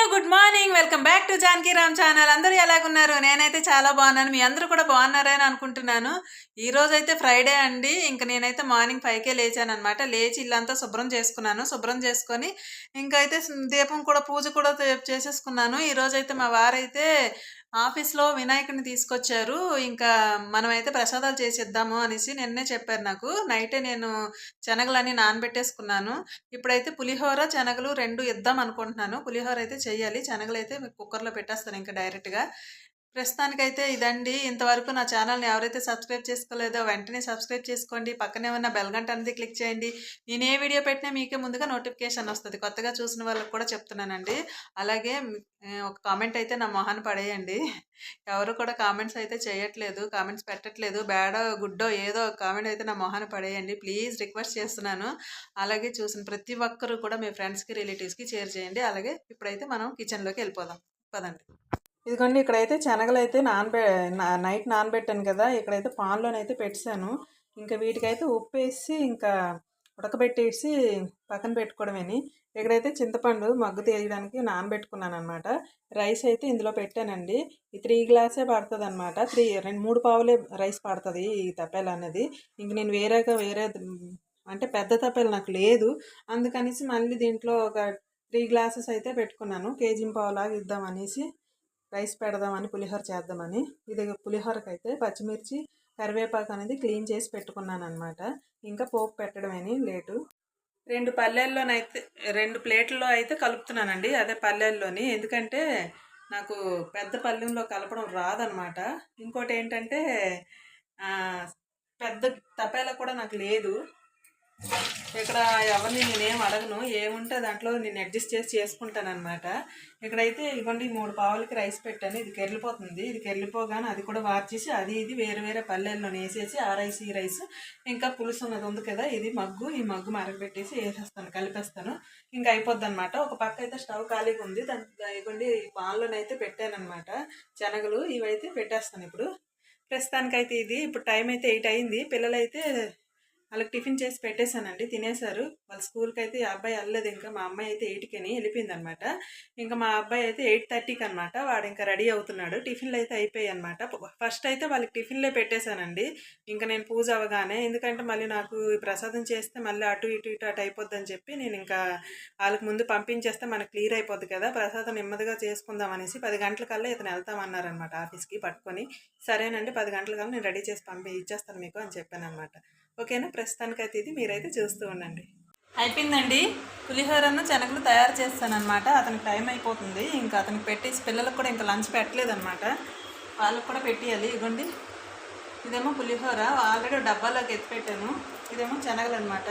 Hello good morning. Welcome back to Janaki Ram channel. అందరూ ఎలాగున్నారు? నేనైతే చాలా బాగున్నాను. మీ అందరూ కూడా బాగున్నారని అనుకుంటున్నాను. ఈరోజు అయితే ఫ్రైడే అండి. ఇంకా నేనైతే మార్నింగ్ ఫైవ్కే లేచాను అనమాట లేచి ఇల్లంతా శుభ్రం చేసుకున్నాను. శుభ్రం చేసుకొని ఇంకైతే అయితే దీపం కూడా పూజ కూడా చేసేసుకున్నాను. ఈ అయితే మా వారైతే ఆఫీస్లో వినాయకుడిని తీసుకొచ్చారు. ఇంకా మనమైతే ప్రసాదాలు చేసేద్దాము అనేసి నిన్నే చెప్పారు నాకు. నైటే నేను శనగలన్నీ నానబెట్టేసుకున్నాను. ఇప్పుడైతే పులిహోర శనగలు రెండు ఇద్దాం అనుకుంటున్నాను. పులిహోర అయితే చేయాలి శనగలు అయితే కుక్కర్లో పెట్టేస్తాను ఇంకా డైరెక్ట్గా. ప్రస్తుతానికైతే ఇదండి. ఇంతవరకు నా ఛానల్ని ఎవరైతే సబ్స్క్రైబ్ చేసుకోలేదో వెంటనే సబ్స్క్రైబ్ చేసుకోండి. పక్కనే ఉన్న బెల్ గంట అనేది క్లిక్ చేయండి. నేను ఏ వీడియో పెట్టినా మీకే ముందుగా నోటిఫికేషన్ వస్తుంది. కొత్తగా చూసిన వాళ్ళకి కూడా చెప్తున్నానండి. అలాగే ఒక కామెంట్ అయితే నా మొహాన్ని పడేయండి. ఎవరు కూడా కామెంట్స్ అయితే చేయట్లేదు. కామెంట్స్ పెట్టట్లేదు. బ్యాడో గుడ్డో ఏదో ఒక కామెంట్ అయితే నా మొహాన్ని పడేయండి. ప్లీజ్ రిక్వెస్ట్ చేస్తున్నాను. అలాగే చూసిన ప్రతి ఒక్కరు కూడా మీ ఫ్రెండ్స్కి రిలేటివ్స్కి షేర్ చేయండి. అలాగే ఇప్పుడైతే మనం కిచెన్లోకి వెళ్ళిపోదాం. పదండి. ఇదిగోండి ఇక్కడైతే శనగలు అయితే నానబె నా- నైట్ నానబెట్టాను కదా ఇక్కడైతే పాన్లోనైతే పెట్టాను ఇంకా వీటికైతే ఉప్పు వేసి ఇంకా ఉడకబెట్టేసి పక్కన పెట్టుకోవడమేని. ఇక్కడైతే చింతపండు మగ్గు తీయడానికి నానబెట్టుకున్నాను అనమాట రైస్ అయితే ఇందులో పెట్టానండి. ఈ త్రీ గ్లాసే పడుతుంది అనమాట త్రీ రెండు మూడు పావులే రైస్ పడుతుంది ఈ తప్పేలు అనేది. ఇంక నేను వేరేగా వేరే అంటే పెద్ద తప్పేలు నాకు లేదు. అందుకనేసి మళ్ళీ దీంట్లో ఒక త్రీ గ్లాసెస్ అయితే పెట్టుకున్నాను. కేజీ పావులాగా ఇద్దామనేసి రైస్ పెడదామని పులిహోర చేద్దామని. ఇది పులిహోరకి అయితే పచ్చిమిర్చి కరివేపాకు అనేది క్లీన్ చేసి పెట్టుకున్నాను అనమాట ఇంకా పోపు పెట్టడమేని లేటు రెండు పల్లెల్లోనైతే రెండు ప్లేట్లలో అయితే కలుపుతున్నానండి. అదే పల్లెల్లోని. ఎందుకంటే నాకు పెద్ద పల్లెంలో కలపడం రాదనమాట ఇంకోటి ఏంటంటే పెద్ద తపేలా కూడా నాకు లేదు. ఇక్కడ ఎవరిని నేనేం అడగను ఏముంటే దాంట్లో నేను అడ్జస్ట్ చేసి చేసుకుంటాను అనమాట ఇక్కడైతే ఇదిగోండి మూడు పావులకి రైస్ పెట్టాను ఇది కెరిలిపోతుంది. ఇది కెరిలిపోగానే అది కూడా వార్చేసి అది ఇది వేరే వేరే పల్లెల్లో వేసేసి ఆ రైస్ ఈ రైస్ ఇంకా పులుసు ఉన్నది ఉంది కదా ఇది మగ్గు ఈ మగ్గు మరగబెట్టేసి వేసేస్తాను కలిపేస్తాను. ఇంకా అయిపోద్ది అనమాట ఒక పక్క అయితే స్టవ్ ఖాళీగా ఉంది దాని ఇదిగోండి ఈ పాన్లోనైతే పెట్టాను అనమాట శనగలు ఇవైతే పెట్టేస్తాను ఇప్పుడు. ప్రస్తుతానికైతే ఇది ఇప్పుడు టైం అయితే ఎయిట్ అయింది. పిల్లలైతే వాళ్ళకి టిఫిన్ చేసి పెట్టేశానండి తినేశారు. వాళ్ళ స్కూల్కి అయితే ఈ అబ్బాయి వెళ్ళలేదు ఇంకా మా అమ్మాయి అయితే ఎయిట్కి అని వెళ్ళిపోయింది అనమాట ఇంకా మా అబ్బాయి అయితే ఎయిట్ థర్టీకి అనమాట వాడు ఇంకా రెడీ అవుతున్నాడు. టిఫిన్లు అయితే అయిపోయాయి అనమాట ఫస్ట్ అయితే వాళ్ళకి టిఫిన్లే పెట్టేశానండి. ఇంకా నేను పూజ అవ్వగానే ఎందుకంటే మళ్ళీ నాకు ప్రసాదం చేస్తే మళ్ళీ అటు ఇటు ఇటు అటు అయిపోద్ది అని చెప్పి నేను ఇంకా వాళ్ళకి ముందు పంపించేస్తే మనకు క్లియర్ అయిపోద్ది కదా ప్రసాదం నెమ్మదిగా చేసుకుందాం అనేసి పది గంటలకల్లా ఇతను వెళ్తామన్నారనమాట ఆఫీస్కి పట్టుకొని. సరేనండి పది గంటలకల్లా నేను రెడీ చేసి పంపి ఇచ్చేస్తాను మీకు అని చెప్పాను అనమాట ఓకేనా? ప్రస్తుతానికైతే ఇది. మీరైతే చూస్తూ ఉండండి. అయిపోయిందండి. పులిహోరను శనగలు తయారు చేస్తాను అనమాట అతనికి టైం అయిపోతుంది. ఇంకా అతనికి పెట్టేసి పిల్లలకు కూడా ఇంకా లంచ్ పెట్టలేదన్నమాట. వాళ్ళకు కూడా పెట్టేయాలి. ఇవ్వండి ఇదేమో పులిహోర. ఆల్రెడీ డబ్బాలోకి ఎత్తి పెట్టాను. ఇదేమో శనగలు అనమాట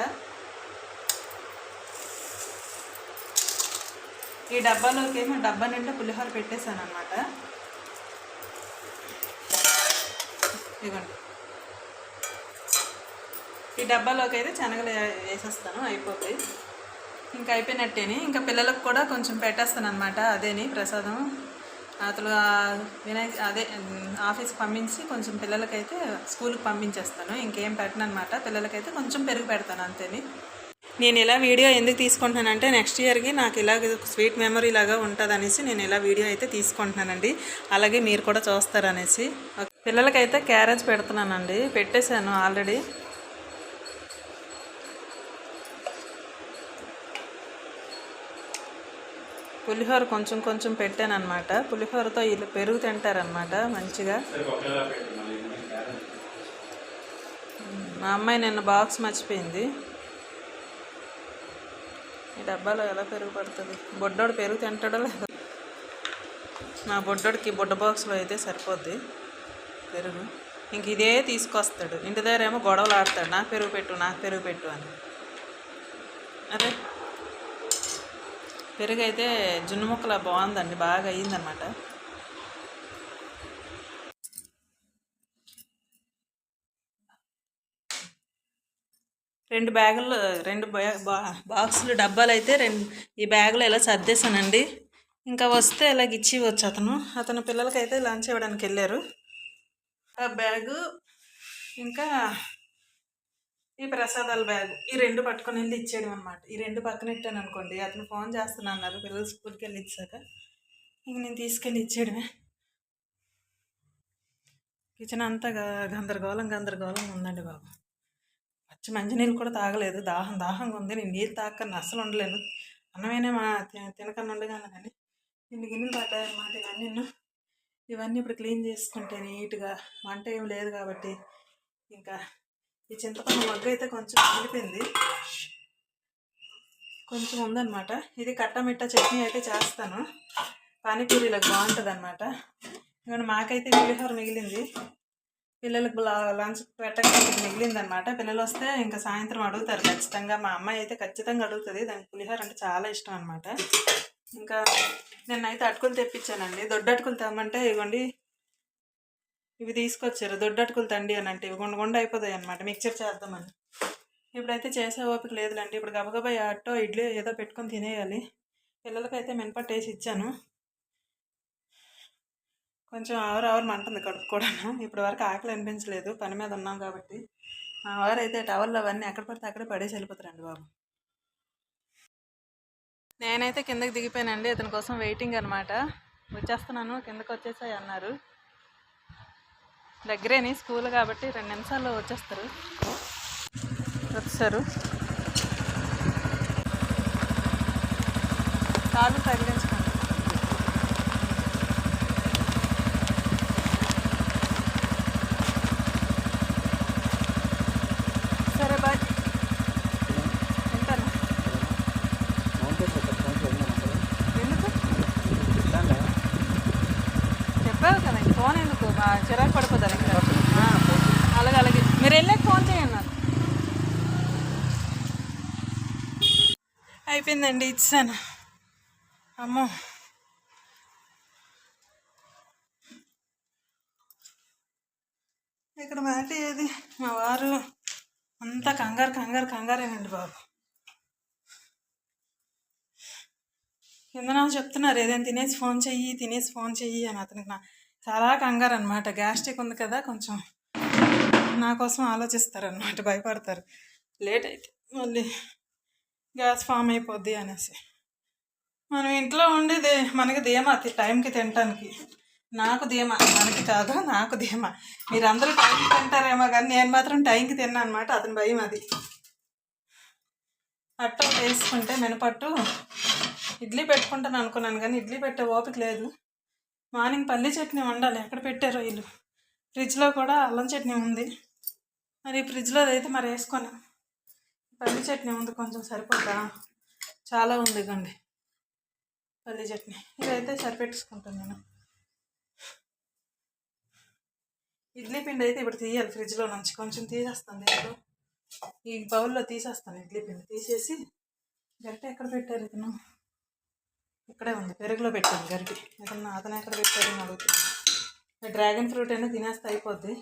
ఈ డబ్బాలోకి ఏమో డబ్బా నిండా పులిహోర పెట్టేశాను అనమాట ఇవ్వండి ఈ డబ్బాలోకి అయితే శనగలు వేసేస్తాను అయిపోతాయి. ఇంకా అయిపోయినట్టేని. ఇంకా పిల్లలకు కూడా కొంచెం పెట్టేస్తాను అనమాట అదేని ప్రసాదం. అతను వినాయక అదే ఆఫీస్కి పంపించి కొంచెం పిల్లలకైతే స్కూల్కి పంపించేస్తాను. ఇంకేం పెట్టను అనమాట పిల్లలకైతే కొంచెం పెరుగు పెడతాను అంతేని. నేను ఇలా వీడియో ఎందుకు తీసుకుంటున్నానంటే నెక్స్ట్ ఇయర్కి నాకు ఇలాగ స్వీట్ మెమరీ లాగా ఉంటుంది అనేసి నేను ఇలా వీడియో అయితే తీసుకుంటున్నానండి. అలాగే మీరు కూడా చూస్తారనేసి. పిల్లలకైతే క్యారేజ్ పెడుతున్నానండి. పెట్టేశాను ఆల్రెడీ. పులిహోర కొంచెం కొంచెం పెట్టాను అనమాట పులిహోరతో వీళ్ళు పెరుగు తింటారనమాట మంచిగా. మా అమ్మాయి నిన్న బాక్స్ మర్చిపోయింది. ఈ డబ్బాలో ఎలా పెరుగు పడుతుంది? బొడ్డోడు పెరుగు తింటాడో లేదా? మా బొడ్డోడికి బుడ్డ బాక్స్లో అయితే సరిపోద్ది పెరుగు. ఇంక ఇదే తీసుకొస్తాడు. ఇంటి దగ్గర ఏమో గొడవలు ఆడతాడు నాకు పెరుగు పెట్టు నాకు పెరుగు పెట్టు అని. అదే. పెరుగు అయితే జున్ను ముక్కల బాగుందండి బాగా అయ్యిందనమాట రెండు బ్యాగులు రెండు బా- బాక్సులు డబ్బాలు అయితే రెండు ఈ బ్యాగులు ఇలా సర్దేశానండి. ఇంకా వస్తే ఇలాగ ఇచ్చి ఇవ్వచ్చు అతను. అతను పిల్లలకైతే లంచ్ ఇవ్వడానికి వెళ్ళారు. ఆ బ్యాగు ఇంకా ఈ ప్రసాదాల బ్యాగ్ ఈ రెండు పట్టుకొని వెళ్ళి ఇచ్చేయడం అనమాట ఈ రెండు పక్కన ఇట్టాను అనుకోండి అతను ఫోన్ చేస్తున్నా అన్నారు పిల్లలు స్కూల్కి వెళ్ళి ఇచ్చాక. ఇంక నేను తీసుకెళ్ళి ఇచ్చేయడమే. కిచెన్ అంతా గందరగోళం గందరగోళం ఉందండి బాబు. పచ్చి మంచినీళ్ళు కూడా తాగలేదు. దాహం దాహంగా ఉంది. నేను నీళ్ళు తాగకన్నా అస్సలు ఉండలేను. అన్నమైనా మా తినకన్నా ఉండగాను కానీ ఇన్ని గిన్నెలు పడ్డాయన్నమాట ఇవన్నీ ఇవన్నీ ఇప్పుడు క్లీన్ చేసుకుంటే నీట్గా వంట ఏం లేదు కాబట్టి ఇంకా ఈ చింతపండు మగ్గ అయితే కొంచెం మిగిలిపోయింది కొంచెం ఉందన్నమాట. ఇది కట్టమిట్ట చట్నీ అయితే చేస్తాను. పానీపూరీలకు బాగుంటుంది అనమాట ఇవన్న మాకైతే పులిహోర మిగిలింది. పిల్లలకు లంచ్ పెట్టడానికి మిగిలింది అనమాట పిల్లలు వస్తే ఇంకా సాయంత్రం అడుగుతారు ఖచ్చితంగా. మా అమ్మాయి అయితే ఖచ్చితంగా అడుగుతుంది. దానికి పులిహోర అంటే చాలా ఇష్టం అనమాట ఇంకా నిన్నైతే అటుకులు తెప్పించానండి. దొడ్డటుకులు తెమ్మంటే ఇవ్వండి ఇవి తీసుకొచ్చారు. దొడ్డటుకులు తండి అని అంటే ఇవి గుండ అయిపోతాయి అనమాట మిక్చర్ చేద్దామని. ఇప్పుడైతే చేసే ఓపిక లేదులేండి. ఇప్పుడు గబగబా అట్టో ఇడ్లీ ఏదో పెట్టుకొని తినేయాలి. పిల్లలకైతే మినపట్టు వేసి ఇచ్చాను. కొంచెం ఆవరు ఆవరు మంటుంది కడుపు కూడా ఇప్పటి వరకు ఆకలి అనిపించలేదు. పని మీద ఉన్నాం కాబట్టి. మా వారు అయితే టవల్లో అవన్నీ ఎక్కడ పడితే అక్కడే పడేసి వెళ్ళిపోతారండి బాబు. నేనైతే కిందకి దిగిపోయానండి. ఇతని కోసం వెయిటింగ్ అనమాట వచ్చేస్తున్నాను. కిందకి వచ్చేసాయి అన్నారు. దగ్గరేని స్కూల్ కాబట్టి రెండు నిమిషాల్లో వచ్చేస్తారు. వచ్చారు కాళ్ళు తగిలించుకోండి. సరే బాయ్. ఎందుకు? చెప్పావు కదా ఫోన్ ఎందుకు? మా చిరాకు పడిపోతారు ఇంకా ఆ, అలాగే అలాగే మీరు వెళ్ళాక ఫోన్ చేయండి నాకు అయిపోయిందండి ఇచ్చాను. అమ్మో. ఇక్కడ మాట ఏది? మా వారు అంతా కంగారు కంగారు కంగారేనండి బాబు. కిందన చెప్తున్నారు ఏదైనా తినేసి ఫోన్ చెయ్యి తినేసి ఫోన్ చెయ్యి అని అతనికి నా చాలా కంగారు అనమాట గ్యాస్ట్రిక్ ఉంది కదా కొంచెం నా కోసం ఆలోచిస్తారనమాట భయపడతారు. లేట్ అయితే మళ్ళీ గ్యాస్ ఫామ్ అయిపోద్ది అనేసి. మనం ఇంట్లో ఉండేది మనకి ధీమా టైంకి తినటానికి. నాకు ధీమా మనకి కాదు నాకు ధీమా. మీరందరూ టైంకి తింటారేమో కానీ నేను మాత్రం టైంకి తిన్నా అనమాట అతని భయం అది. అట్ట వేసుకుంటే మినపట్టు ఇడ్లీ పెట్టుకుంటాను అనుకున్నాను కానీ ఇడ్లీ పెట్టే ఓపిక లేదు. మార్నింగ్ పల్లి చట్నీ వండాలి ఎక్కడ పెట్టారో వీళ్ళు. ఫ్రిడ్జ్లో కూడా అల్లం చట్నీ ఉంది. మరి ఫ్రిడ్జ్లో అయితే మరి వేసుకున్నాను పల్లి చట్నీ ఉంది కొంచెం సరిపోతా. చాలా ఉంది కండి. పల్లి చట్నీ. ఇదైతే సరిపెట్టుకుంటాను నేను. ఇడ్లీ పిండి అయితే ఇప్పుడు తీయాలి ఫ్రిడ్జ్లో నుంచి. కొంచెం తీసేస్తాను దీంట్లో. ఈ బౌల్లో తీసేస్తాను ఇడ్లీ పిండి. తీసేసి గరిటె ఎక్కడ పెట్టారు ఇతను? ఇక్కడే ఉంది. పెరుగులో పెట్టాను గరిటె. ఇతను అతను ఎక్కడ పెట్టారు అడుగుతున్నాను డ్రాగన్ ఫ్రూట్ అయినా తినేస్తే అయిపోద్ది.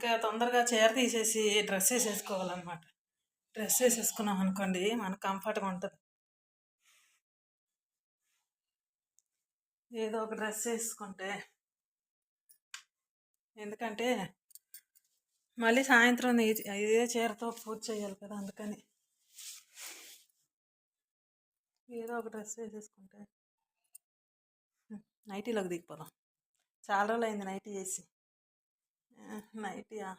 ఇంకా తొందరగా చీర తీసేసి డ్రెస్ వేసేసుకోవాలన్నమాట. డ్రెస్ వేసేసుకున్నాం అనుకోండి మనకు కంఫర్ట్గా ఉంటుంది. ఏదో ఒక డ్రెస్ వేసుకుంటే ఎందుకంటే మళ్ళీ సాయంత్రం ఇదే చీరతో పూజ చేయాలి కదా అందుకని. ఏదో ఒక డ్రెస్ వేసేసుకుంటే. నైటీలోకి దిగిపోదాం. చాలా రోజులు అయింది నైటీ చేసి నైటీయా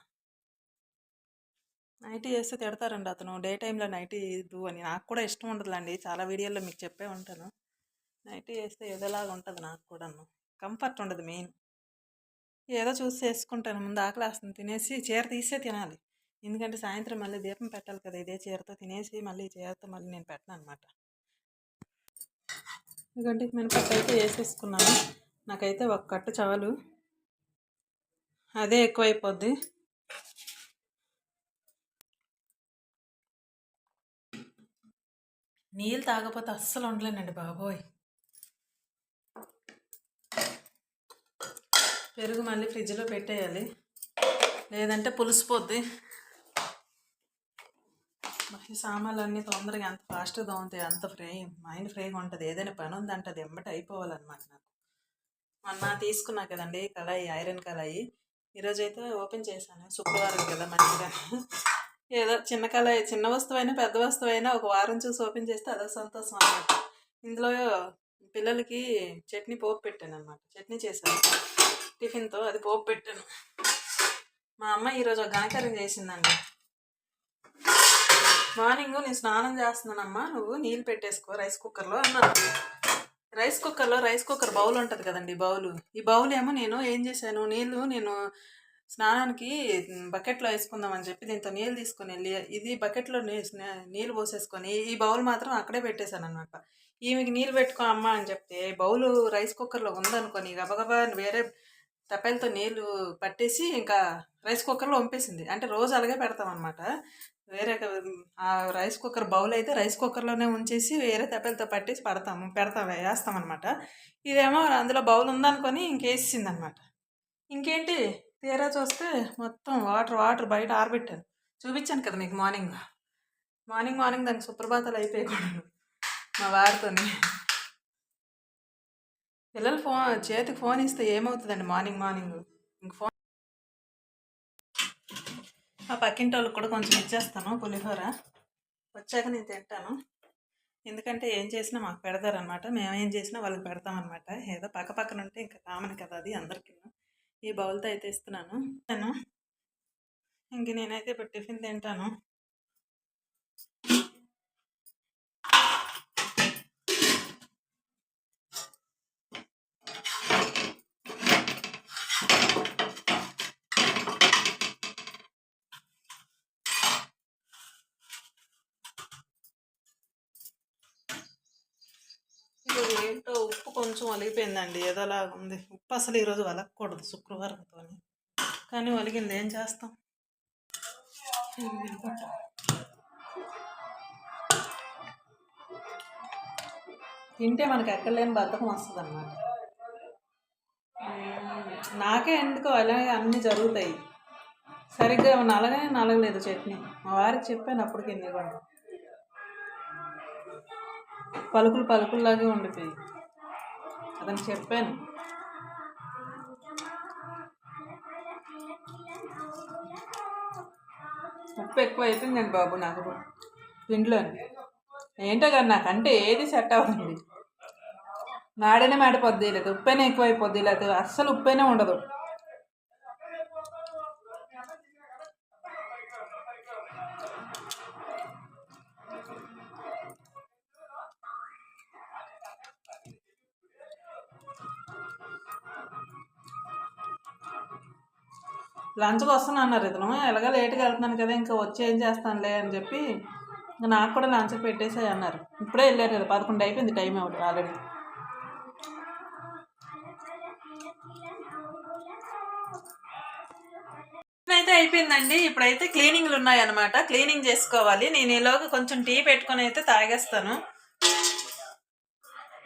నైటీ చేస్తే తిడతారండి అతను. డే టైంలో నైటీ ఇద్దు అని. నాకు కూడా ఇష్టం ఉండదులండి. చాలా వీడియోల్లో మీకు చెప్పే ఉంటాను. నైటీ వేస్తే ఏదోలాగా ఉంటుంది నాకు కూడాను. కంఫర్ట్ ఉండదు మెయిన్. ఏదో చూసి వేసుకుంటాను ముందు ఆకలి వేస్తుంది. తినేసి చీర తీసే తినాలి. ఎందుకంటే సాయంత్రం మళ్ళీ దీపం పెట్టాలి కదా ఇదే చీరతో తినేసి మళ్ళీ చీరతో మళ్ళీ నేను పెట్టను అనమాట ఎందుకంటే మినపప్పు అయితే వేసేసుకున్నాను. నాకైతే ఒక కట్టు చాలు. అదే ఎక్కువైపోద్ది. నీళ్ళు తాగకపోతే అస్సలు ఉండలేనండి బాబోయ్. పెరుగు మళ్ళీ ఫ్రిడ్జ్లో పెట్టేయాలి. లేదంటే పులిసిపోద్ది. ఈ సామాన్లు అన్నీ తొందరగా ఎంత ఫాస్ట్గా తోముతాయి అంత ఫ్రై మైండ్ ఫ్రీగా ఉంటుంది. ఏదైనా పని ఉందంటే అది ఎంబటి అయిపోవాలన్నమాట నాకు. మొన్న తీసుకున్నా కదండి కళాయి ఐరన్ కళాయి. ఈరోజు అయితే ఓపెన్ చేశాను. శుక్రవారం కదా మంచిగా. ఏదో చిన్న కళ చిన్న వస్తువైనా పెద్ద వస్తువైనా ఒక వారం చూసి ఓపెన్ చేస్తే అదో సంతోషం అన్నమాట. ఇందులో పిల్లలకి చట్నీ పోపు పెట్టాను అనమాట చట్నీ చేశాను. టిఫిన్తో అది పోపు పెట్టాను. మా అమ్మ ఈరోజు ఒక ఘనకార్యం చేసిందండి. మార్నింగ్ నేను స్నానం చేస్తున్నానమ్మా. నువ్వు నీళ్ళు పెట్టేసుకో రైస్ కుక్కర్లో అన్నాను. రైస్ కుక్కర్లో రైస్ కుక్కర్ బౌల్ ఉంటుంది కదండి బౌల్. ఈ బౌల్ ఏమో నేను ఏం చేశాను నీళ్ళు నేను స్నానానికి బకెట్లో వేసుకుందామని చెప్పి దీంతో నీళ్ళు తీసుకొని వెళ్ళి ఇది బకెట్లో నీళ్ళు పోసేసుకొని ఈ బౌల్ మాత్రం అక్కడే పెట్టేశాను అనమాట ఈమెకి నీళ్ళు పెట్టుకో అమ్మ అని చెప్తే బౌల్ రైస్ కుక్కర్లో ఉందనుకొని గబగబా వేరే తప్పలతో నీళ్ళు పట్టేసి ఇంకా రైస్ కుక్కర్లో వంపేసింది. అంటే రోజు అలాగే పెడతాం అనమాట వేరే ఆ రైస్ కుక్కర్ బౌల్ అయితే రైస్ కుక్కర్లోనే ఉంచేసి వేరే తప్పలతో పట్టేసి పడతాము పెడతాం వేస్తాం అనమాట ఇదేమో అందులో బౌల్ ఉందనుకొని ఇంకేసింది అనమాట ఇంకేంటి? తీరా చూస్తే మొత్తం వాటర్ వాటర్ బయట ఆరబెట్టాను. చూపించాను కదా మీకు మార్నింగ్ మార్నింగ్ మార్నింగ్ దానికి సుప్రభాతాలు అయిపోయి మా వారితోని. పిల్లలు ఫోన్ చేతికి ఫోన్ ఇస్తే ఏమవుతుందండి మార్నింగ్ మార్నింగ్ ఇంక ఫోన్ ఆ పక్కింటి వాళ్ళకి కూడా కొంచెం ఇచ్చేస్తాను పులిహోర. వచ్చాక నేను తింటాను. ఎందుకంటే ఏం చేసినా మాకు పెడతారనమాట మేము ఏం చేసినా వాళ్ళకి పెడతామన్నమాట. ఏదో పక్క పక్కన ఉంటే ఇంకా కామన్ కదా అది అందరికీ. ఈ బౌల్తో అయితే ఇస్తున్నాను. నేను ఇంక నేనైతే ఇప్పుడు టిఫిన్ తింటాను ఈరోజు ఏంటో ఉప్పు కొంచెం ఒలిగిపోయిందండి. ఏదోలా ఉంది. ఉప్పు అసలు ఈరోజు వలకూడదు శుక్రవారంతో కానీ ఒలిగింది. ఏం చేస్తాం? తింటే మనకి ఎక్కడ లేని బద్ధకం వస్తుంది అన్నమాట నాకే ఎందుకో అలాగే అన్నీ జరుగుతాయి. సరిగ్గా నలగనే నలగలేదు చట్నీ. మా వారికి చెప్పాను అప్పటికి ఎన్ని కూడా. పలుకులు పలుకుల్లాగే ఉండిపోయి అతను చెప్పాను. ఉప్పు ఎక్కువ అయిపోయిందండి బాబు నాకు పిండిలోని ఏంటో కానీ నాకంటే ఏది సెట్ అవుతుంది మాడనే మాడిపోద్ది లేదు ఉప్పేనే ఎక్కువ అయిపోద్ది లేదు అస్సలు ఉప్పేనే ఉండదు. లంచ్కి వస్తాను అన్నారు ఇతను ఎలాగ లేట్గా వెళ్తున్నాను కదా ఇంకా వచ్చి ఏం చేస్తానులే అని చెప్పి ఇంకా నాకు కూడా లంచ్ పెట్టేసాయి అన్నారు. ఇప్పుడే వెళ్ళారు కదా పదకొండు అయిపోయింది టైం ఒకటి ఆల్రెడీ. అయితే అయిపోయిందండి. ఇప్పుడైతే క్లీనింగ్లు ఉన్నాయన్నమాట. క్లీనింగ్ చేసుకోవాలి. నేను ఈలోగా కొంచెం టీ పెట్టుకొని అయితే తాగేస్తాను.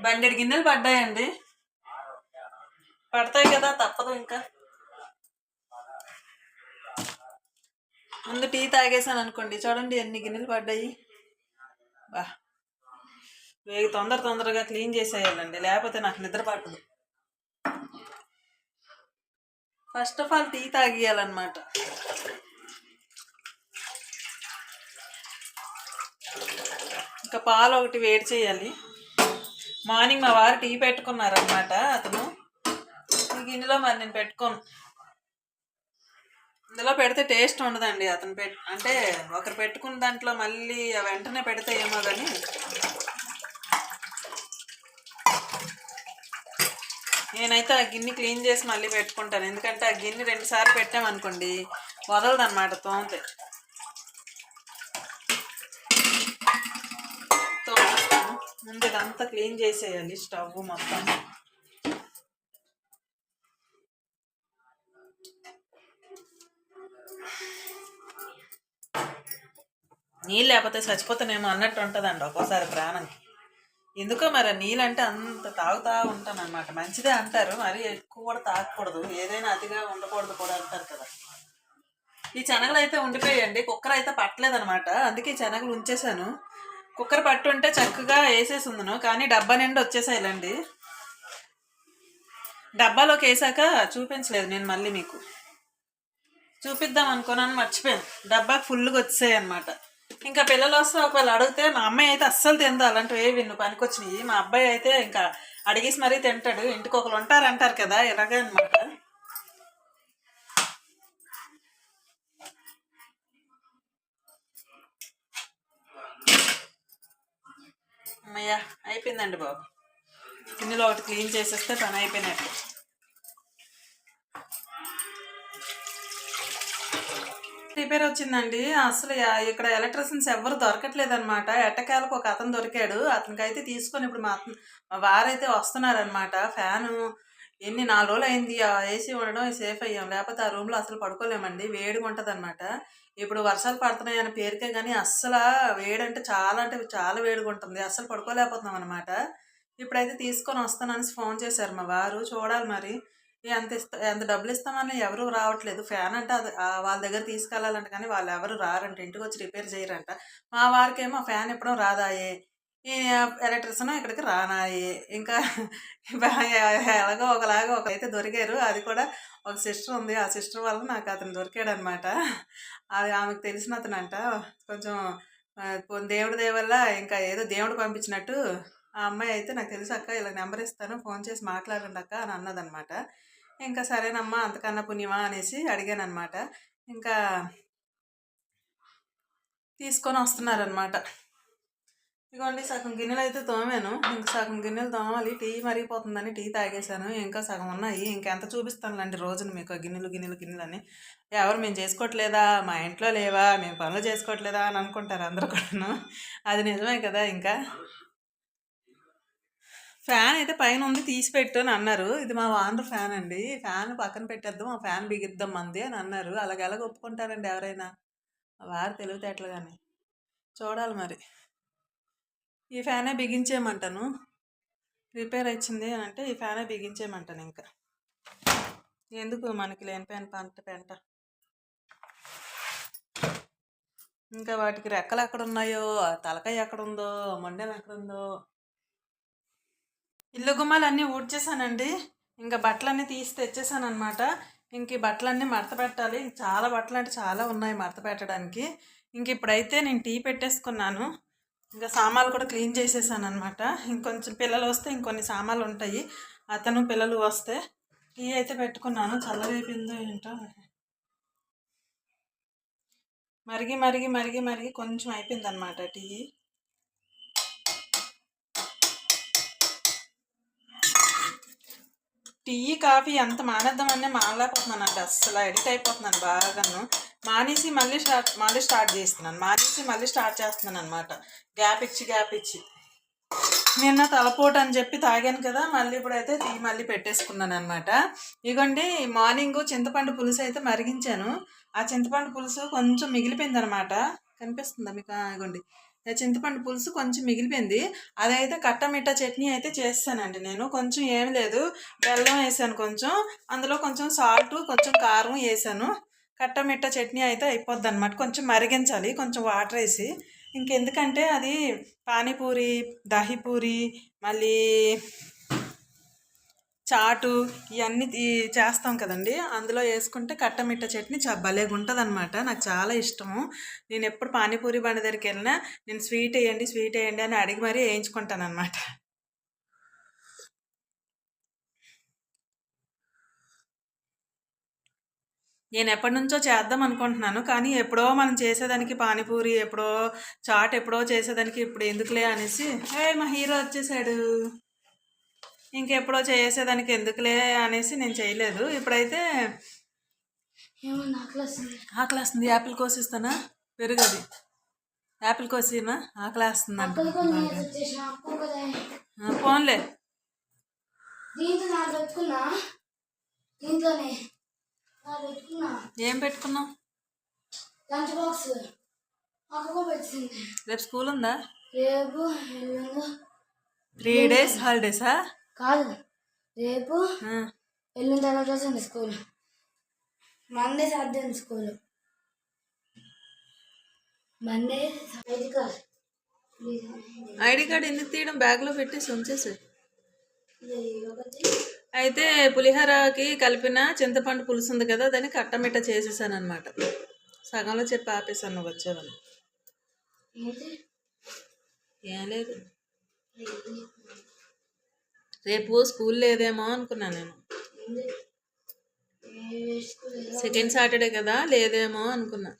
బండెడు గిన్నెలు పడ్డాయండి. పడతాయి కదా తప్పదు ఇంకా. ముందు టీ తాగేసాను అనుకోండి. చూడండి ఎన్ని గిన్నెలు పడ్డాయి. బా వేగి తొందర తొందరగా క్లీన్ చేసేయాలండి. లేకపోతే నాకు నిద్ర పట్టదు. ఫస్ట్ ఆఫ్ ఆల్ టీ తాగియాలన్నమాట. ఇంకా పాలు ఒకటి వేడి చేయాలి. మార్నింగ్ మా వారు టీ పెట్టుకున్నారనమాట అతను. ఈ గిన్నెలో మరి నేను పెట్టుకోను. ఇందులో పెడితే టేస్ట్ ఉండదండి అతను పెట్ అంటే ఒకరు పెట్టుకున్న దాంట్లో మళ్ళీ వెంటనే పెడితే ఏమో కానీ నేనైతే ఆ గిన్నె క్లీన్ చేసి మళ్ళీ పెట్టుకుంటాను. ఎందుకంటే ఆ గిన్నె రెండుసార్లు పెట్టామనుకోండి వదలదన్నమాట తోమితే. ముందు ఇదంతా క్లీన్ చేసేయాలి స్టవ్ మొత్తం. నీళ్ళు లేకపోతే చచ్చిపోతానేమో అన్నట్టు ఉంటుందండి ఒక్కోసారి ప్రాణంకి. ఎందుకో మరి నీళ్ళంటే నీళ్ళు అంటే అంత తాగుతా ఉంటాను అనమాట మంచిదే అంటారు మరి ఎక్కువ కూడా తాగకూడదు. ఏదైనా అతిగా ఉండకూడదు కూడా అంటారు కదా. ఈ శనగలు అయితే ఉండిపోయాయండి కుక్కర్ అయితే పట్టలేదు అనమాట అందుకే ఈ శనగలు ఉంచేశాను. కుక్కర్ పట్టుంటే చక్కగా వేసేసి ఉందను కానీ డబ్బా నిండా వచ్చేసాయిలండి. డబ్బాలోకి వేసాక చూపించలేదు నేను మళ్ళీ మీకు. చూపిద్దాం అనుకున్నాను మర్చిపోయాను. డబ్బా ఫుల్గా వచ్చాయి అనమాట ఇంకా పిల్లలు వస్తే ఒకవేళ అడిగితే మా అమ్మాయి అయితే అస్సలు తిందా అలాంటివి ఏవి నువ్వు పనికొచ్చినాయి. మా అబ్బాయి అయితే ఇంకా అడిగేసి మరీ తింటాడు. ఇంటికి ఒకరు ఉంటారు అంటారు కదా ఇలాగే అనమాట అమ్మయ్య అయిపోయిందండి బాబు. గిన్నెలో ఒకటి క్లీన్ చేసేస్తే పని అయిపోయినట్టు. రిపేర్ వచ్చిందండి. అసలు ఇక్కడ ఎలక్ట్రిషియన్స్ ఎవరు దొరకట్లేదు అనమాట ఎట్టకేలకు ఒక అతను దొరికాడు. అతనికి అయితే తీసుకొని ఇప్పుడు మా మా వారైతే వస్తున్నారనమాట ఫ్యాను ఎన్ని నాలుగు రోజులు అయింది. ఆ ఏసీ ఉండడం సేఫ్ అయ్యాం. లేకపోతే ఆ రూమ్లో అసలు పడుకోలేమండి. వేడిగా ఉంటుంది అనమాట ఇప్పుడు వర్షాలు పడుతున్నాయి అనే పేరుకే కానీ అస్సలు వేడంటే చాలా అంటే చాలా వేడిగా ఉంటుంది. అస్సలు పడుకోలేకపోతున్నాం అనమాట ఇప్పుడైతే తీసుకొని వస్తానని ఫోన్ చేశారు మా వారు. చూడాలి మరి. ఎంత ఇస్తా ఎంత డబ్బులు ఇస్తామని ఎవరు రావట్లేదు. ఫ్యాన్ అంటే అది వాళ్ళ దగ్గర తీసుకెళ్ళాలంట కానీ వాళ్ళు ఎవరు రారంట. ఇంటికి వచ్చి రిపేర్ చేయరంట. మా వారికేమో ఫ్యాన్ ఎప్పుడో రాదాయే. ఈ ఎలక్ట్రిషియన్ ఇక్కడికి రానాయి. ఇంకా ఎలాగో ఒకలాగా ఒక అయితే దొరికారు. అది కూడా ఒక సిస్టర్ ఉంది. ఆ సిస్టర్ వల్ల నాకు అతను దొరికాడు అనమాట అది ఆమెకు తెలిసిన అతను అంట కొంచెం దేవుడి దేవల్ల ఇంకా ఏదో దేవుడు పంపించినట్టు. ఆ అమ్మాయి అయితే నాకు తెలుసు అక్క ఇలా నెంబర్ ఇస్తాను. ఫోన్ చేసి మాట్లాడండి అక్క అని అన్నదనమాట. ఇంకా సరేనమ్మా అంతకన్నా పుణ్యమా అనేసి అడిగాను అనమాట ఇంకా తీసుకొని వస్తున్నారనమాట ఇదిగోండి సగం గిన్నెలు అయితే తోమాను. ఇంకా సగం గిన్నెలు తోమాలి. Tea మరిగిపోతుందని tea తాగేశాను. ఇంకా సగం ఉన్నాయి. ఇంకెంత చూపిస్తానులేండి రోజున మీకు గిన్నెలు గిన్నెలు గిన్నెలు అని ఎవరు మేము చేసుకోవట్లేదా? మా ఇంట్లో లేవా? మేము పనులు చేసుకోవట్లేదా? అని అనుకుంటారు అందరూ కూడాను. అది నిజమే కదా ఇంకా? ఫ్యాన్ అయితే పైన ఉంది తీసి పెట్టు అని అన్నారు. ఇది మా వానర్ ఫ్యాన్ అండి. ఫ్యాన్ పక్కన పెట్టేద్దాం ఆ ఫ్యాన్ బిగిద్దాం మంది అని అన్నారు. అలాగ ఎలాగ ఒప్పుకుంటారండి ఎవరైనా? వారు తెలివితేటలు కానీ చూడాలి మరి. ఈ ఫ్యానే బిగించేయమంటాను. రిపేర్ వచ్చింది అని అంటే ఈ ఫ్యానే బిగించేయమంటాను ఇంకా. ఎందుకు మనకి లేని పెన్ పంట పెంట? ఇంకా వాటికి రెక్కలు ఎక్కడ ఉన్నాయో? తలకాయ ఎక్కడ ఉందో? ఎక్కడుందో ఇల్లు గుమ్మాలన్నీ ఊడ్చేసానండి ఇంకా బట్టలన్నీ తీసి తెచ్చేసాను అనమాట ఇంక ఈ బట్టలన్నీ మడత పెట్టాలి. చాలా బట్టలు అంటే చాలా ఉన్నాయి మడత పెట్టడానికి. ఇంక ఇప్పుడైతే నేను టీ పెట్టేసుకున్నాను. ఇంకా సామాన్లు కూడా క్లీన్ చేసేసాను అనమాట ఇంకొంచెం పిల్లలు వస్తే ఇంకొన్ని సామాన్లు ఉంటాయి. అతను పిల్లలు వస్తే టీ అయితే పెట్టుకున్నాను. చల్లగైపోయిందో ఏంటో మరిగి మరిగి మరిగి మరిగి కొంచెం అయిపోయింది అనమాట టీ. టీ కాఫీ ఎంత మానేద్దామని మానలేకపోతున్నానండి. అస్సలు ఎడిట్ అయిపోతున్నాను బాగాను. మానేసి మళ్ళీ స్టార్ట్ మళ్ళీ స్టార్ట్ చేస్తున్నాను. మానేసి మళ్ళీ స్టార్ట్ చేస్తున్నాను అనమాట గ్యాప్ ఇచ్చి గ్యాప్ ఇచ్చి. నిన్న తలపోటు అని చెప్పి తాగాను కదా మళ్ళీ ఇప్పుడైతే టీ మళ్ళీ పెట్టేసుకున్నాను అనమాట ఇగోండి మార్నింగ్ చింతపండు పులుసు అయితే మరిగించాను. ఆ చింతపండు పులుసు కొంచెం మిగిలిపోయింది అనమాట కనిపిస్తుందా మీకు? ఇగోండి. చింతపండు పులుసు కొంచెం మిగిలిపోయింది. అదైతే కట్టమిట్ట చట్నీ అయితే చేస్తానండి నేను. కొంచెం ఏమి లేదు. బెల్లం వేసాను కొంచెం. అందులో కొంచెం సాల్ట్ కొంచెం కారం వేసాను. కట్టమిట్ట చట్నీ అయితే అయిపోద్ది అనమాట కొంచెం మరిగించాలి. కొంచెం వాటర్ వేసి. ఇంకెందుకంటే అది పానీపూరి దహిపూరి మళ్ళీ చాటు ఇవన్నీ చేస్తాం కదండి. అందులో వేసుకుంటే కట్టమిట్ట చట్నీ చాలా భలేగా ఉంటుంది అనమాట నాకు చాలా ఇష్టము నేను ఎప్పుడు పానీపూరి బండి దగ్గరికి వెళ్ళినా నేను స్వీట్ వేయండి స్వీట్ వేయండి అని అడిగి మరీ వేయించుకుంటాను అనమాట నేను ఎప్పటి నుంచో చేద్దాం అనుకుంటున్నాను. కానీ ఎప్పుడో మనం చేసేదానికి పానీపూరి ఎప్పుడో చాట్ ఎప్పుడో చేసేదానికి ఇప్పుడు ఎందుకులే అనేసి ఏ మా హీరో వచ్చేసాడు. ఇంకెప్పుడో చేసేదానికి ఎందుకులే అనేసి నేను చేయలేదు. ఇప్పుడైతే ఆకలి వస్తుంది. యాపిల్ కోసిస్తానా? పెరుగది. యాపిల్ కోసినా? ఆకలి వస్తుంది ఫోన్లే ఏం పెట్టుకున్నావు? Lunch box. రేపు స్కూల్ ఉందా? రేపు త్రీ డేస్ హాలిడేసా? కాదు. రేపు ఎల్లుండి తర్వాత వస్తుంది స్కూల్. మండే సాధ్యం స్కూల్. మండే ఐదు కాదు ఐడి కార్డ్ ఎందుకు తీయడం? బ్యాగ్లో పెట్టేసి ఉంచేసి అయితే పులిహోరకి కలిపిన చింతపండు పులుసు ఉంది కదా దాన్ని కట్టమిట్ట చేసేసాను అనమాట సగంలో చెప్పి ఆపేసాను నువ్వు వచ్చేవని. ఏంటి? ఏం లేదు. రేపు స్కూల్ లేదేమో అనుకున్నాను నేను. సెకండ్ సాటర్డే కదా లేదేమో అనుకున్నా.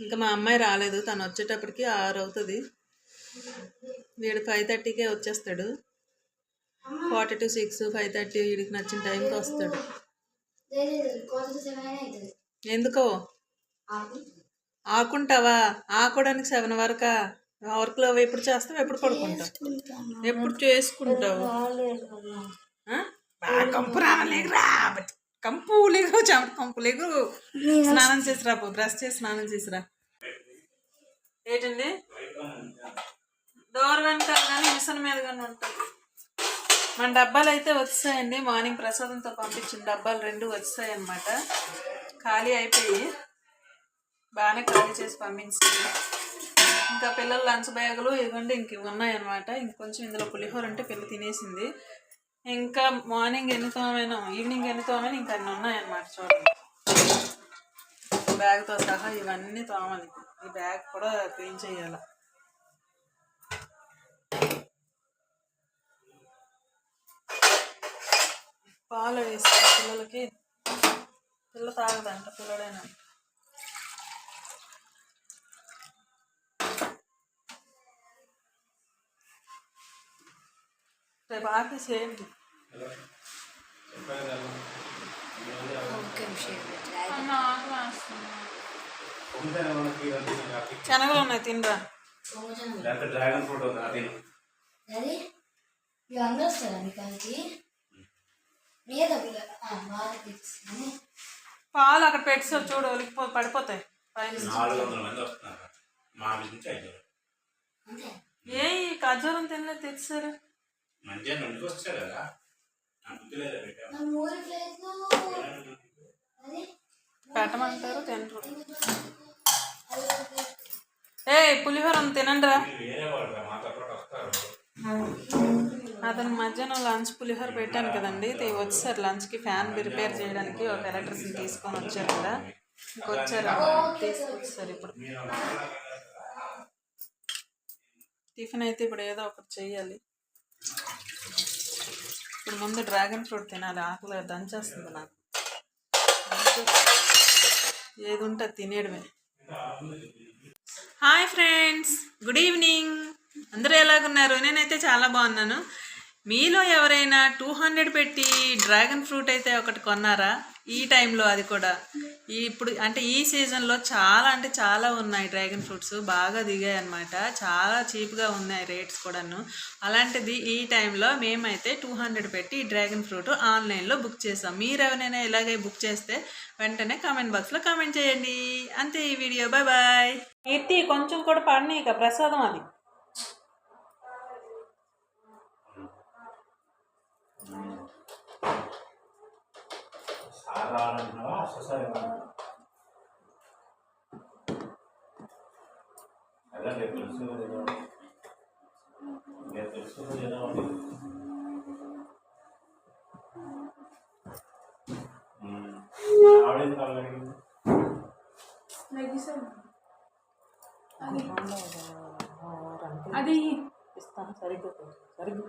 ఇంకా మా అమ్మాయి రాలేదు తను వచ్చేటప్పటికి ఆరు అవుతుంది. వీడు ఫైవ్ థర్టీకే వచ్చేస్తాడు. Forty two six five thirty వీడికి నచ్చిన టైంకి వస్తాడు. ఎందుకో? ఆకుంటావా? ఆకోడానికి సెవెన్ వరకా? వర్క్లో ఎప్పుడు చేస్తావు? ఎప్పుడు పడుకుంటావు? ఎప్పుడు చేసుకుంటావు? కంపు రాలేగురా కంపు లేగు చెమట కంపు లేగు స్నానం చేసిరా బ్రష్ చేసి స్నానం చేసిరా. ఏంటండి? డోర్ వెనకాల కానీ మిషన్ మీద కానీ ఉంటుంది మన డబ్బాలు అయితే వచ్చాయండి. మార్నింగ్ ప్రసాదంతో పంపించిన డబ్బాలు రెండు వచ్చాయి అన్నమాట ఖాళీ అయిపోయి బాగానే ఖాళీ చేసి పంపించింది. ఇంకా పిల్లల లంచ్ బ్యాగులు ఇవ్వండి ఇంక ఇవి ఉన్నాయన్నమాట ఇంకొంచెం ఇందులో పులిహోర ఉంటే పిల్ల తినేసింది. ఇంకా మార్నింగ్ ఎన్ని తోమైనా ఈవినింగ్ ఎన్ని తోమైనా ఇంకా అన్ని ఉన్నాయన్నమాట చూడండి. బ్యాగ్తో సహా ఇవన్నీ తోమాలి. ఈ బ్యాగ్ కూడా క్లీన్ చేయాలి. పాలు వేస్తే పిల్లలకి పిల్ల తాగదంట పిల్లడైనా. రేపు ఆఫీస్ ఏంటి శనగలు ఉన్నాయి తినరా? డ్రాగన్ ఫ్రూట్ పాలు అక్కడ పెట్టేసారు చూడు ఒలికిపో పడిపోతాయి. పైన నాలుగు వందల మంది వస్తున్నారు. మా నుంచి ఐదు అంతే? ఏ ఈ ఖర్జూరం తినలేదు తెచ్చారు మంచిగా నుండి వచ్చారు కదా పెట్టమంటారు తినరు. ఏ పులిహోర ఉంది తినండిరా వేరే వాళ్ళు రా, అతను మధ్యాహ్నం లంచ్ పులిహోర పెట్టాను కదండి. తే- వచ్చారు లంచ్కి ఫ్యాన్ రిపేర్ చేయడానికి ఒక ఎలక్ట్రిసిటీ తీసుకొని వచ్చారు కదా. ఇంకొచ్చారు. తీసుకొచ్చారు ఇప్పుడు. టిఫిన్ అయితే ఇప్పుడు ఏదో ఒకటి చెయ్యాలి. ఇప్పుడు ముందు డ్రాగన్ ఫ్రూట్ తినాలి ఆకులు దంచేస్తుంది నాకు. ఏది ఉంటే తినేయడమే. Hi friends good evening. అందరూ ఎలాగున్నారు? నేనైతే చాలా బాగున్నాను. మీలో ఎవరైనా టూ హండ్రెడ్ పెట్టి డ్రాగన్ ఫ్రూట్ అయితే ఒకటి కొన్నారా? ఈ టైంలో అది కూడా. ఇప్పుడు అంటే ఈ సీజన్లో చాలా అంటే చాలా ఉన్నాయి డ్రాగన్ ఫ్రూట్స్. బాగా దిగాయి అనమాట చాలా చీప్గా ఉన్నాయి రేట్స్ కూడాను. అలాంటిది ఈ టైంలో మేమైతే టూ హండ్రెడ్ పెట్టి ఈ డ్రాగన్ ఫ్రూట్ ఆన్లైన్లో బుక్ చేసాం. మీరు ఎవరైనా ఇలాగే బుక్ చేస్తే వెంటనే కామెంట్ బాక్స్లో కామెంట్ చేయండి. అంతే ఈ వీడియో. Bye bye. ఎత్తి కొంచెం కూడా పడినాయి ఇక ప్రసాదం అది. సార్ రావాలంటున్నావా అసలు అదే రేపు తెలుసు. రేపు తెలుసు. ఆవిడేం కావాలి అది ఇస్తాను సరిగ్గా సరిగ్గా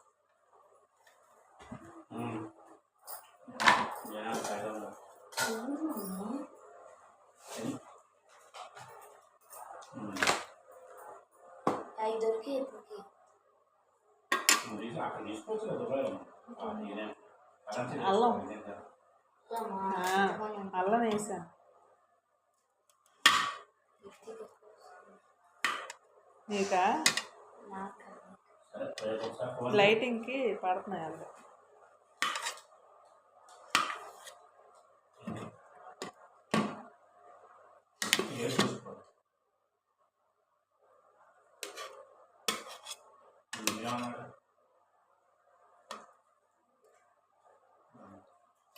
అల్లం. అల్లం వేసాను నీక లైటింగ్కి పడుతున్నాయి అల్లం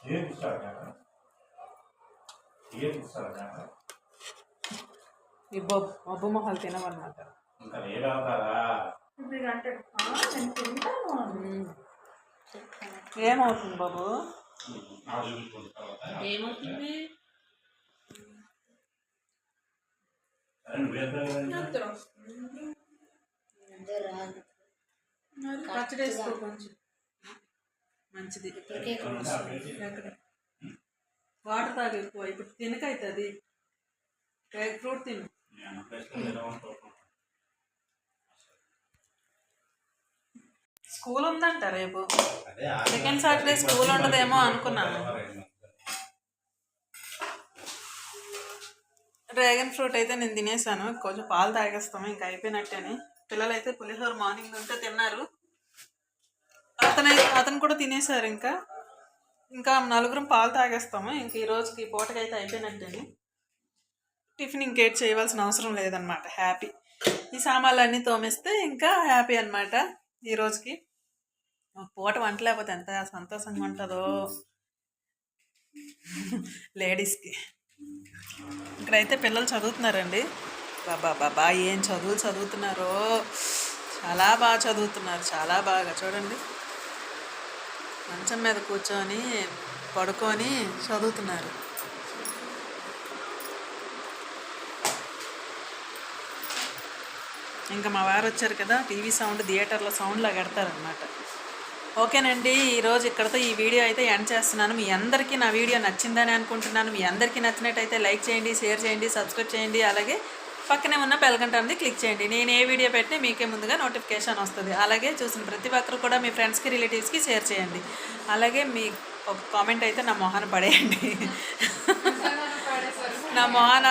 ఏం ఇస్తాడు కాక ఏం ఇస్తాడు కాక ఈ బొబ్బు మబ్బు మొహాలు తినమన్నమాట ఇంకా లేదవుతారా ఏమవుతుంది బాబు ఏమవుతుంది పచ్చడి వేసుకో కొంచెం మంచిది. ఇప్పటికే వాటర్ తాగి ఎక్కువ. ఇప్పుడు తినకైతుంది. డ్రాగన్ ఫ్రూట్ తిను. స్కూల్ ఉందంట రేపు సెకండ్ సాటర్డే స్కూల్ ఉండదేమో అనుకున్నాను. డ్రాగన్ ఫ్రూట్ అయితే నేను తినేసాను. కొంచెం పాలు తాగేస్తాము. ఇంకా అయిపోయినట్టేని. పిల్లలు అయితే పులిహోర మార్నింగ్ ఉంటే తిన్నారు. అతనైతే అతను కూడా తినేసారు ఇంకా. ఇంకా నలుగురం పాలు తాగేస్తాము. ఇంక ఈ రోజుకి ఈ పూటకి అయితే అయిపోయినట్టేని. టిఫిన్ ఇంకేట్ చేయవలసిన అవసరం లేదనమాట హ్యాపీ. ఈ సామాన్లు అన్నీ తోమేస్తే ఇంకా హ్యాపీ అనమాట ఈ రోజుకి. పూట వంట లేకపోతే ఎంత సంతోషంగా ఉంటుందో. లేడీస్కి. ఇక్కడైతే పిల్లలు చదువుతున్నారండి. బాబా బాబా ఏం చదువులు చదువుతున్నారో. చాలా బాగా చదువుతున్నారు. చాలా బాగా. చూడండి. మంచం మీద కూర్చొని పడుకొని చదువుతున్నారు. ఇంకా మా వారు వచ్చారు కదా టీవీ సౌండ్ థియేటర్లో సౌండ్లా కడతారనమాట ఓకేనండి ఈరోజు ఇక్కడతో ఈ వీడియో అయితే ఎండ్ చేస్తున్నాను. మీ అందరికీ నా వీడియో నచ్చిందని అనుకుంటున్నాను. మీ అందరికీ నచ్చినట్టయితే లైక్ చేయండి షేర్ చేయండి సబ్స్క్రైబ్ చేయండి. అలాగే పక్కనే ఉన్న బెల్ అనేది క్లిక్ చేయండి. నేను ఏ వీడియో పెట్టినా మీకే ముందుగా నోటిఫికేషన్ వస్తుంది. అలాగే చూసిన ప్రతి ఒక్కరు కూడా మీ ఫ్రెండ్స్కి రిలేటివ్స్కి షేర్ చేయండి. అలాగే మీ ఒక కామెంట్ అయితే నా మొహాన పడేయండి. నా మొహాన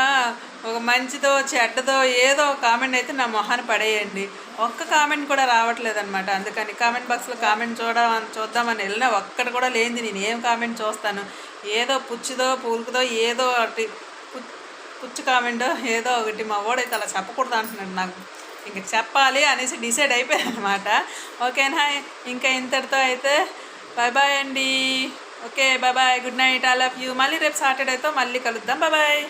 ఒక మంచిదో చెడ్డదో ఏదో ఒక కామెంట్ అయితే నా మొహాన్ని పడేయండి. ఒక్క కామెంట్ కూడా రావట్లేదు అనమాట అందుకని కామెంట్ బాక్స్లో కామెంట్ చూడ చూద్దామని వెళ్ళినా ఒక్కటి కూడా లేనిది. నేను ఏం కామెంట్ చూస్తాను? ఏదో పుచ్చిదో పూలుకుదో ఏదో పుచ్చు కామెంట్ ఏదో ఒకటి మా వాడైతే అలా చెప్పకూడదు అంటున్నాడు నాకు. ఇంక చెప్పాలి అనేసి డిసైడ్ అయిపోయాను అనమాట ఓకేనా ఇంకా ఇంతటితో అయితే బాయ్ బాయ్ అండి. Okay bye bye good night I love you. మళ్ళీ రేపు సాటర్డేతో మళ్ళీ కలుద్దాం. Bye bye.